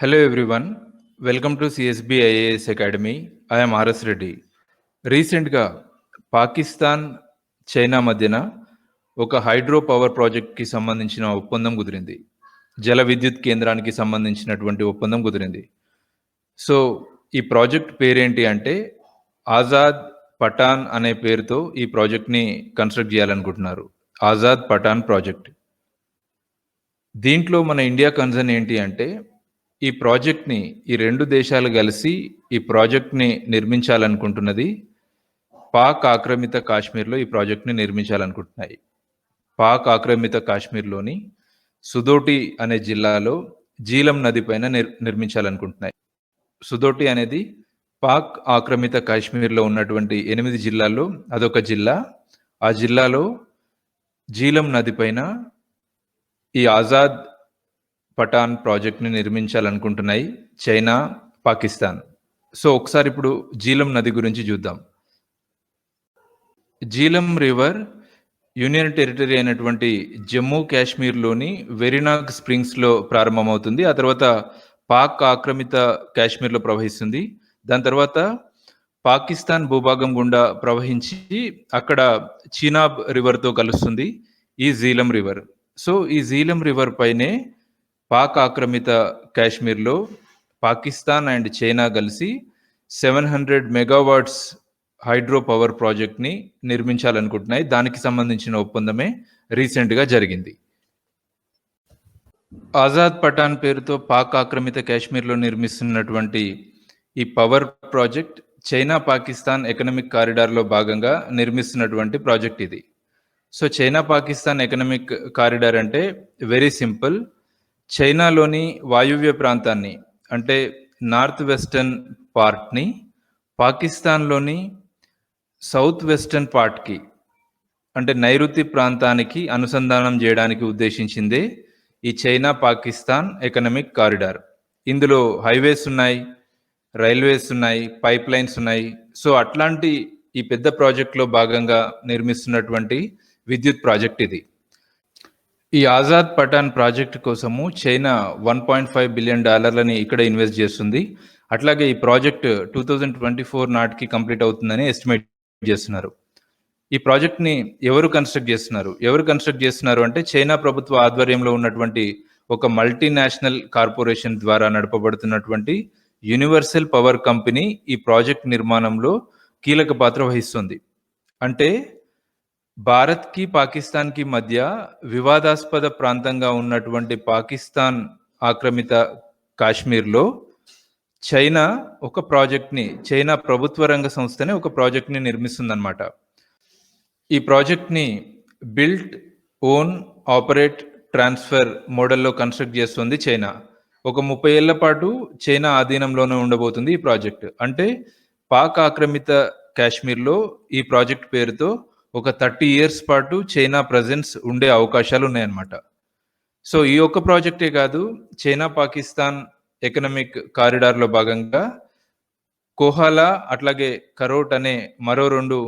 Hello everyone. Welcome to CSB IAS Academy. I am RS Reddy రీసెంట్గా Pakistan China మధ్యన ఒక hydro power ప్రాజెక్ట్కి సంబంధించిన ఒప్పందం కుదిరింది. జల విద్యుత్ కేంద్రానికి సంబంధించినటువంటి ఒప్పందం కుదిరింది. సో ఈ ప్రాజెక్ట్ పేరేంటి అంటే ఆజాద్ పఠాన్ అనే పేరుతో ఈ ప్రాజెక్ట్ని కన్స్ట్రక్ట్ చేయాలనుకుంటున్నారు. ఆజాద్ పఠాన్ ప్రాజెక్ట్. దీంట్లో మన ఇండియా కన్సర్న్ ఏంటి అంటే ఈ ప్రాజెక్ట్ని ఈ రెండు దేశాలు కలిసి ఈ ప్రాజెక్ట్ని నిర్మించాలనుకుంటున్నది. పాక్ ఆక్రమిత కాశ్మీర్లో ఈ ప్రాజెక్ట్ని నిర్మించాలనుకుంటున్నాయి. పాక్ ఆక్రమిత కాశ్మీర్లోని సుదోటి అనే జిల్లాలో జీలం నది పైన నిర్ నిర్మించాలనుకుంటున్నాయి. సుదోటి అనేది పాక్ ఆక్రమిత కాశ్మీర్లో ఉన్నటువంటి ఎనిమిది జిల్లాల్లో అదొక జిల్లా. ఆ జిల్లాలో జీలం నది పైన ఈ ఆజాద్ పఠాన్ ప్రాజెక్ట్ని నిర్మించాలనుకుంటున్నాయి చైనా పాకిస్తాన్. సో ఒకసారి ఇప్పుడు జీలం నది గురించి చూద్దాం. జీలం రివర్ యూనియన్ టెరిటరీ అయినటువంటి జమ్మూ కాశ్మీర్లోని వెరినాగ్ స్ప్రింగ్స్లో ప్రారంభమవుతుంది. ఆ తర్వాత పాక్ ఆక్రమిత కాశ్మీర్లో ప్రవహిస్తుంది. దాని తర్వాత పాకిస్తాన్ భూభాగం గుండా ప్రవహించి అక్కడ చీనాబ్ రివర్తో కలుస్తుంది ఈ జీలం రివర్. సో ఈ జీలం రివర్ పైనే పాక్ ఆక్రమిత కాశ్మీర్లో పాకిస్తాన్ అండ్ చైనా కలిసి seven hundred megawatts hydro power ప్రాజెక్ట్ని నిర్మించాలనుకుంటున్నాయి. దానికి సంబంధించిన ఒప్పందమే రీసెంట్గా జరిగింది. ఆజాద్ పఠాన్ పేరుతో పాక్ ఆక్రమిత కాశ్మీర్లో నిర్మిస్తున్నటువంటి ఈ power project China Pakistan economic కారిడార్లో భాగంగా నిర్మిస్తున్నటువంటి ప్రాజెక్ట్ ఇది. So China Pakistan economic corridor అంటే వెరీ సింపుల్. చైనాలోని వాయువ్య ప్రాంతాన్ని అంటే నార్త్ వెస్టర్న్ పార్ట్ని పాకిస్తాన్లోని సౌత్ వెస్టర్న్ పార్ట్కి అంటే నైరుతి ప్రాంతానికి అనుసంధానం చేయడానికి ఉద్దేశించిందే ఈ చైనా పాకిస్తాన్ ఎకనమిక్ కారిడార్. ఇందులో హైవేస్ ఉన్నాయి రైల్వేస్ ఉన్నాయి పైప్ లైన్స్ ఉన్నాయి. సో అట్లాంటి ఈ పెద్ద ప్రాజెక్ట్లో భాగంగా నిర్మిస్తున్నటువంటి విద్యుత్ ప్రాజెక్ట్ ఇది. ఈ ఆజాద్ పఠాన్ ప్రాజెక్ట్ కోసము China one point five billion డాలర్లని ఇక్కడ ఇన్వెస్ట్ చేస్తుంది. అట్లాగే ఈ project two thousand twenty four నాటికి కంప్లీట్ అవుతుందని ఎస్టిమేట్ చేస్తున్నారు. ఈ ప్రాజెక్ట్ని ఎవరు కన్స్ట్రక్ట్ చేస్తున్నారు? ఎవరు కన్స్ట్రక్ట్ చేస్తున్నారు అంటే చైనా ప్రభుత్వ ఆధ్వర్యంలో ఉన్నటువంటి ఒక మల్టీనేషనల్ కార్పొరేషన్ ద్వారా నడపబడుతున్నటువంటి యూనివర్సల్ పవర్ కంపెనీ ఈ ప్రాజెక్ట్ నిర్మాణంలో కీలక పాత్ర వహిస్తుంది. అంటే భారత్కి పాకిస్తాన్కి మధ్య వివాదాస్పద ప్రాంతంగా ఉన్నటువంటి పాకిస్తాన్ ఆక్రమిత కాశ్మీర్లో చైనా ఒక ప్రాజెక్ట్ని చైనా ప్రభుత్వ రంగ సంస్థనే ఒక ప్రాజెక్ట్ని నిర్మిస్తుందన్నమాట. ఈ ప్రాజెక్ట్ని బిల్ట్ ఓన్ ఆపరేట్ ట్రాన్స్ఫర్ మోడల్లో కన్స్ట్రక్ట్ చేస్తుంది చైనా. ఒక ముప్పై ఏళ్ళ పాటు చైనా ఆధీనంలోనే ఉండబోతుంది ఈ ప్రాజెక్ట్. అంటే పాక్ ఆక్రమిత కాశ్మీర్లో ఈ ప్రాజెక్ట్ పేరుతో ఒక థర్టీ ఇయర్స్ పాటు చైనా ప్రజెన్స్ ఉండే అవకాశాలు ఉన్నాయన్నమాట సో ఈ ఒక్క ప్రాజెక్టే కాదు చైనా పాకిస్తాన్ ఎకనామిక్ కారిడార్లో భాగంగా కోహాలా అట్లాగే కరోట్ అనే మరో రెండు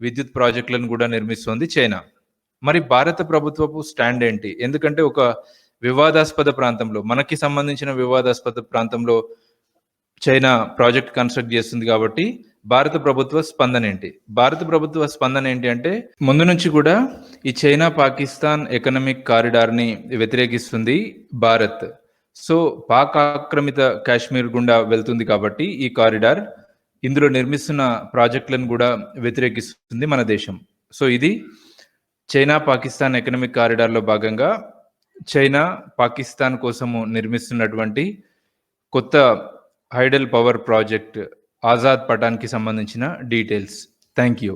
విద్యుత్ ప్రాజెక్టులను కూడా నిర్మిస్తోంది చైనా. మరి భారత ప్రభుత్వపు స్టాండ్ ఏంటి? ఎందుకంటే ఒక వివాదాస్పద ప్రాంతంలో మనకి సంబంధించిన వివాదాస్పద ప్రాంతంలో చైనా ప్రాజెక్ట్ కన్స్ట్రక్ట్ చేస్తుంది కాబట్టి భారత ప్రభుత్వ స్పందన ఏంటి? భారత ప్రభుత్వ స్పందన ఏంటి అంటే ముందు నుంచి కూడా ఈ చైనా పాకిస్తాన్ ఎకనామిక్ కారిడార్ని వ్యతిరేకిస్తుంది భారత్. సో పాక్ ఆక్రమిత కాశ్మీర్ గుండా వెళ్తుంది కాబట్టి ఈ కారిడార్ ఇందులో నిర్మిస్తున్న ప్రాజెక్టులను కూడా వ్యతిరేకిస్తుంది మన దేశం. సో ఇది చైనా పాకిస్తాన్ ఎకనామిక్ కారిడార్లో భాగంగా చైనా పాకిస్తాన్ కోసము నిర్మిస్తున్నటువంటి కొత్త హైడల్ పవర్ ప్రాజెక్ట్ ఆజాద్ పఠాన్కి సంబంధించిన డీటెయిల్స్ థ్యాంక్ యూ